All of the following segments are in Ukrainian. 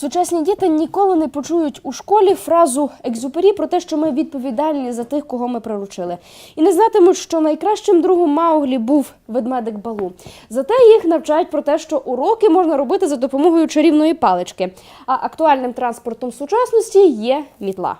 Сучасні діти ніколи не почують у школі фразу екзюпері про те, що ми відповідальні за тих, кого ми приручили, і не знатимуть, що найкращим другом Мауглі був ведмедик Балу. Зате їх навчають про те, що уроки можна робити за допомогою чарівної палички. А актуальним транспортом сучасності є мітла.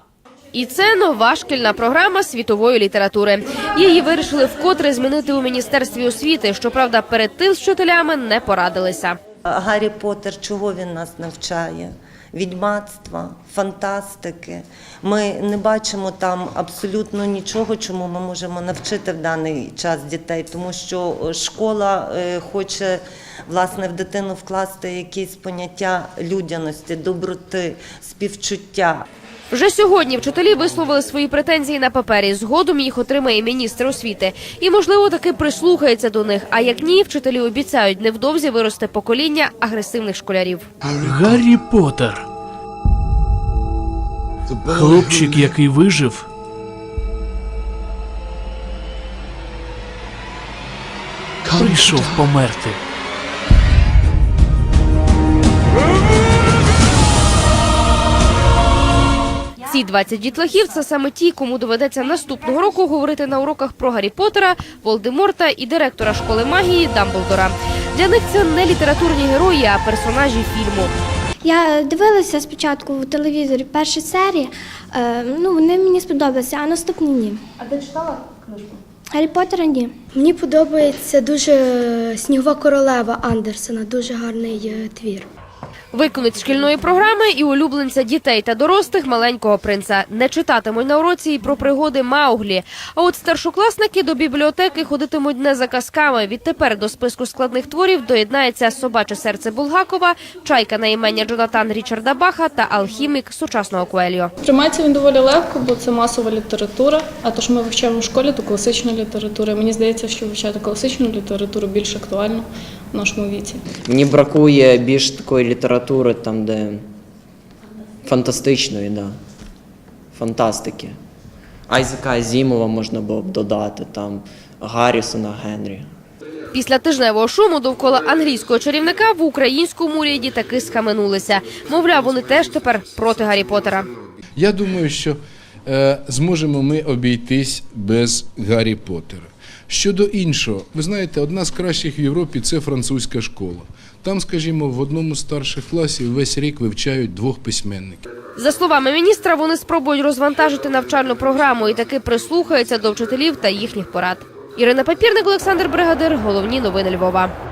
І це нова шкільна програма світової літератури. Її вирішили вкотре змінити у міністерстві освіти. Щоправда, перед тим з вчителями не порадилися. Гаррі Поттер, чого він нас навчає? Відьмацтва, фантастики. Ми не бачимо там абсолютно нічого, чому ми можемо навчити в даний час дітей, тому що школа е, хоче власне в дитину вкласти якісь поняття людяності, доброти, співчуття. Вже сьогодні вчителі висловили свої претензії на папері. Згодом їх отримає міністр освіти. І, можливо, таки прислухається до них. А як ні, вчителі обіцяють, невдовзі виросте покоління агресивних школярів. Гаррі Поттер. Хлопчик, який вижив. Прийшов померти. Ці 20 дітлахів це саме ті, кому доведеться наступного року говорити на уроках про Гаррі Поттера, Волдеморта і директора школи магії Дамблдора. Для них це не літературні герої, а персонажі фільму. Я дивилася спочатку в телевізорі перші серії. Е, ну, вони мені сподобалися, а наступні ні. А ти читала книжку? Гаррі Поттера ні. Мені подобається дуже Снігова королева Андерсена, дуже гарний е, твір. Виконують шкільної програми і улюбленця дітей та дорослих маленького принца. Не читатимуть на уроці і про пригоди Мауглі. А от старшокласники до бібліотеки ходитимуть не за казками. Відтепер до списку складних творів доєднається собаче серце Булгакова, чайка на імення Джонатан Річарда Баха та алхімік сучасного Куельо. Сприймається він доволі легко, бо це масова література. А то, що ми вивчаємо в школі, то класична література. Мені здається, що вивчати класичну літературу більш актуально в нашому віці. Мені бракує більш такої літератури, там, де фантастичної, да. фантастики. Айзека Азімова можна було б додати, там, Гаррісона Генрі. Після тижневого шуму довкола англійського чарівника в українському уряді таки схаменулися. Мовляв, вони теж тепер проти Гаррі Поттера. Я думаю, що е, зможемо ми обійтись без Гаррі Поттера. Щодо іншого, ви знаєте, одна з кращих в Європі це французька школа. Там, скажімо, в одному з старших класів весь рік вивчають двох письменників. За словами міністра, вони спробують розвантажити навчальну програму і таки прислухаються до вчителів та їхніх порад. Ірина Папірник, Олександр Бригадир. Головні новини Львова.